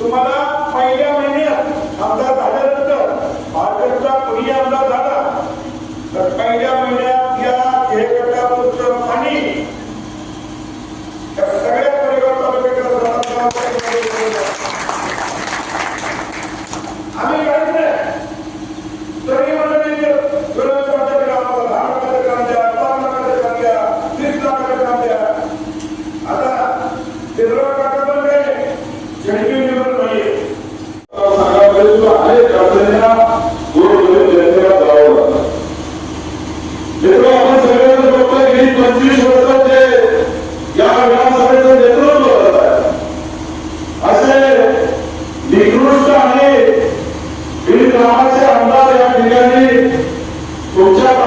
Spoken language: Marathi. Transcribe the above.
तुम्हाला पहिल्या महिन्यात आमदार झाल्यानंतर भाजपचा कुणी आमदार झाला. तर पहिल्या महिन्यात या खेळकटा पुस्तक आणि सगळ्या परिवार तालुक्याकडे